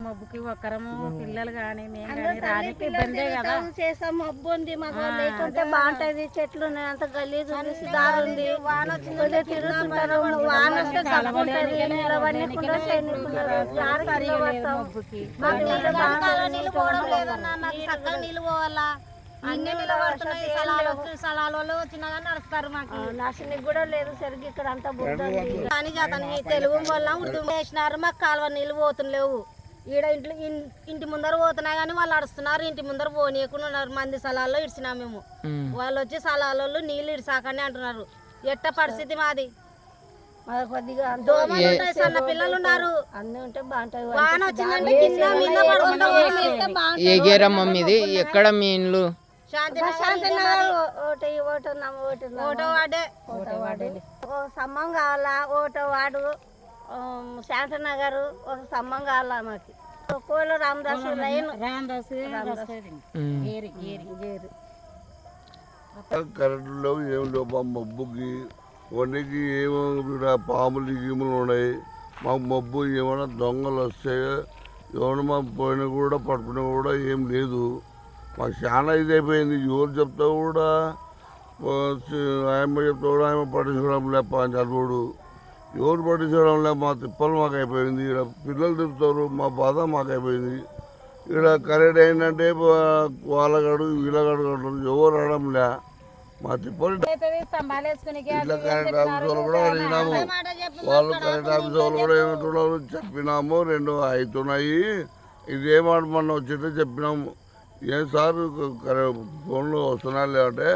మబ్బుకి ఒక్కరము పిల్లలు కానీ మేము కానీ రానికి ఇబ్బందే కదా. చేస్తాం మబ్బు ఉంది మాకు లేకుంటే బాగుంటది చెట్లు ఉన్నాయి అంత గలీజ్ ఉంది దారి ఉంది. వాన వచ్చిందంటే తిరుగుతుంటారు వాన వస్తే నీళ్ళు పోవడం లేదన్నా మాకు చక్కగా నీళ్ళు పోవాలా? అన్ని నిలబడుతున్నాయి వాళ్ళు వచ్చినా కానీ నడుస్తారు మాకు. నర్సనికి కూడా లేదు సరిగ్గా ఇక్కడ అంతా బుద్ధ కానీ జాతని తెలుగు వల్ల ఉర్దూ వేసినారు మాకు కాలువ నీళ్ళు పోతుండలేవు ఈడ ఇంట్లో ఇంటి ముందర పోతున్నాయి కానీ వాళ్ళు అడుస్తున్నారు ఇంటి ముందర పోనీయకుండా ఉన్నారు. మంది స్థలాల్లో ఇడిచినాం మేము. వాళ్ళు వచ్చి స్థలాలలో నీళ్ళు ఇడిసాకని అంటున్నారు. ఎట్ట పరిస్థితి మాది? కొద్దిగా సన్న పిల్లలు ఉన్నారు. అన్నీ ఉంటే బాగుంటాయి. వాన వచ్చిందంటే కింద మీద పడుకుంటా ఎక్కడ మీ ఇండ్లు. ఓటో వాడే. కావాలా? ఒకటో వాడు. శాంతి నగర్ ఒక స్తంభం కావాలా మాకు? కోళ్ళ రామదాసు లైన్. రామదాసు వస్తుంది ఉమ్. గేరి గేరి గేరు కరెంటు లేవు ఏం లేవు మా మబ్బుకి వనికి ఏమో పాములు గీములు ఉన్నాయి. మాకు మబ్బు ఏమైనా దొంగలు వస్తాయి ఎవరు మా పోయినా కూడా పట్టుకున్నా కూడా ఏం లేదు. మాకు చాలా ఇది అయిపోయింది ఎవరు చెప్తా కూడా ఆయమ్మ చెప్తా కూడా ఆయమ్మ పట్టించుకోవడం లే చదువుడు. ఎవరు పట్టించుకోవడం లే మా తిప్పలు మాకు అయిపోయింది ఇక్కడ పిల్లలు తిప్పుతారు మా బాధ మాకు అయిపోయింది ఇక్కడ కరెంట్ అయిందంటే వాళ్ళగాడు వీళ్ళగాడు అంటారు ఎవరు రావడం లే. మా తిప్పలు ఇట్లా కరెంట్ ఆఫీస్ వాళ్ళు కూడా అడిగినాము. వాళ్ళు కరెంట్ ఆఫీస్ వాళ్ళు కూడా ఏమంటున్నారు చెప్పినాము. రెండు అవుతున్నాయి. ఇదేమాట మొన్న వచ్చింటే చెప్పినాము. ఏం సార్ ఫోన్లు వస్తున్నాయి లేదంటే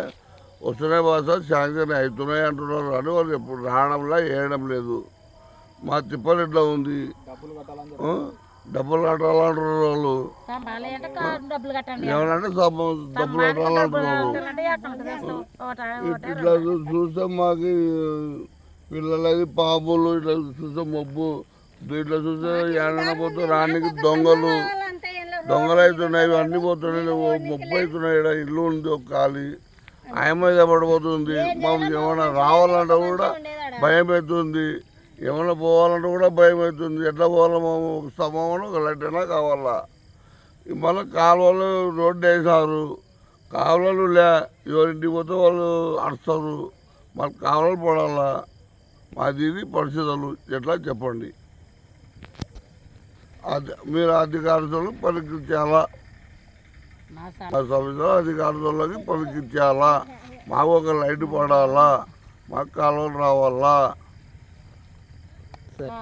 వస్తున్నాయి సార్ శాంక్షన్ అవుతున్నాయి అంటున్నారు అని వాళ్ళు ఎప్పుడు రావడంలా వేయడం లేదు. మా తిప్పలు ఇట్లా ఉంది? డబ్బులు కట్టాలంటున్నారు వాళ్ళు. ఏమనంటే డబ్బులు కట్టాలంటున్నారు ఇట్లా చూస్తే మాకు పిల్లలది పాములు ఇట్లా చూస్తే మబ్బు. ఇట్లా చూస్తే ఏడన పోతే రానికి దొంగలు. దొంగలు అవుతున్నాయి ఇవన్నీ పోతున్నాయి. ముప్పై అవుతున్నాయి ఈడ ఇల్లు ఉంది ఒక ఖాళీ. ఆయన మీద పడిపోతుంది? మాకు ఏమైనా రావాలంటే కూడా భయం అవుతుంది ఏమైనా పోవాలంటే కూడా భయం అవుతుంది ఎట్లా పోవాలా మేము ఒక స్తంభం ఒక కావాలా? మళ్ళీ కాలువలు రోడ్డు వేసారు కాలువలు లే ఎవరింటికి పోతే వాళ్ళు అడుస్తారు మాకు కాలువలు పడాలా మాది ఇది పరిస్థితులు. ఎట్లా చెప్పండి? అది మీరు అధికారులు మా స- మా సభ్యులు అధికారులకి పలికించాలా మాకు ఒక లైట్ పడాలా మాకు కాలువలు రావాలా సరే